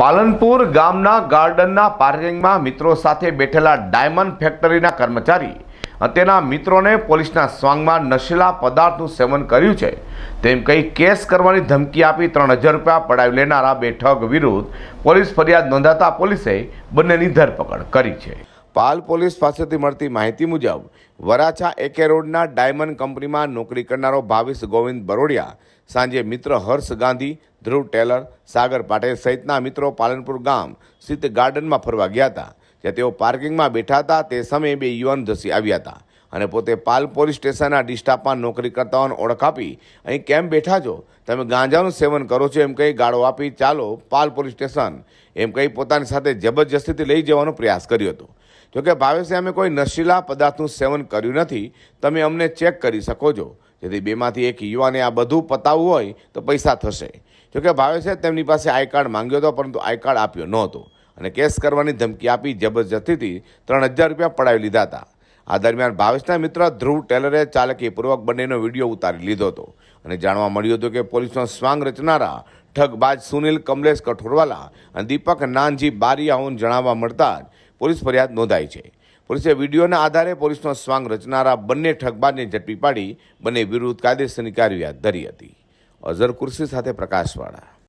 પાલનપુર ગામના ગાર્ડનના પાર્કિંગમાં મિત્રો સાથે બેઠેલા ડાયમંડ ફેક્ટરીના કર્મચારી તેના મિત્રોને પોલીસના સ્વાંગમાં નશીલા પદાર્થનું સેવન કર્યું છે. તેમ કહી કેસ કરવાની ધમકી આપી ત્રણ હજાર રૂપિયા પડાવી લેનારા બે ઠગ વિરુદ્ધ પોલીસ ફરિયાદ નોંધાતા પોલીસે બંનેની ધરપકડ કરી છે. પાલ પોલીસ પાસેથી મળતી માહિતી મુજબ, વરાછા એકે રોડના ડાયમંડ કંપનીમાં નોકરી કરનારો ભાવિશ ગોવિંદ બરોડિયા, સાંજે મિત્ર હર્ષ ગાંધી, ધ્રુવ ટેલર, સાગર પાટેલ સહિતના મિત્રો પાલનપુર ગામ સ્થિત ગાર્ડનમાં ફરવા ગયા હતા. જ્યાં તેઓ પાર્કિંગમાં બેઠા હતા, તે સમયે બે યુવાન ધસી આવ્યા હતા અને પોતે પાલ પોલીસ સ્ટેશનના ડિસ્ટાફમાં નોકરી કરતા હોવાની ઓળખ આપી, અહીં કેમ બેઠા છો? તમે ગાંજાનું સેવન કરો છો એમ કહી ગાળો આપી, ચાલો પાલ પોલીસ સ્ટેશન. એમ કહી પોતાની સાથે જબરજસ્તીથી લઈ જવાનો પ્રયાસ કર્યો હતો. જોકે ભાવેશે અમે કોઈ નશીલા પદાર્થનું સેવન કર્યું નથી, તમે અમને ચેક કરી શકો છો. જેથી બેમાંથી એક યુવાને આ બધું પતાવવું હોય તો પૈસા થશે. જોકે ભાવેશે તેમની પાસે આઈ કાર્ડ માંગ્યો હતો, પરંતુ આઈ કાર્ડ આપ્યો નહોતો. અને કેસ કરવાની ધમકી આપી જબરજસ્તીથી ત્રણ હજાર રૂપિયા પડાવી લીધા હતા. આ દરમિયાન ભાવેશના મિત્ર ધ્રુવ ટેલરે ચાલકીપૂર્વક બંનેનો વીડિયો ઉતારી લીધો હતો. અને જાણવા મળ્યું હતું કે પોલીસનો સ્વાંગ રચનારા ઠગબાજ સુનિલ કમલેશ કઠોરવાલા અને દીપક નાનજી બારિયા હોવાનું જણાવવા મળતા જ પોલીસ ફરિયાદ નોંધાઈ છે. પોલીસે વિડીયોના આધારે પોલીસનો સ્વાંગ રચનારા બંને ઠગબાજને ઝડપી પાડી બંને વિરુદ્ધ કાયદેસરની કાર્યવાહી હાથ ધરી હતી. અઝર કુર્સી સાથે પ્રકાશવાળા.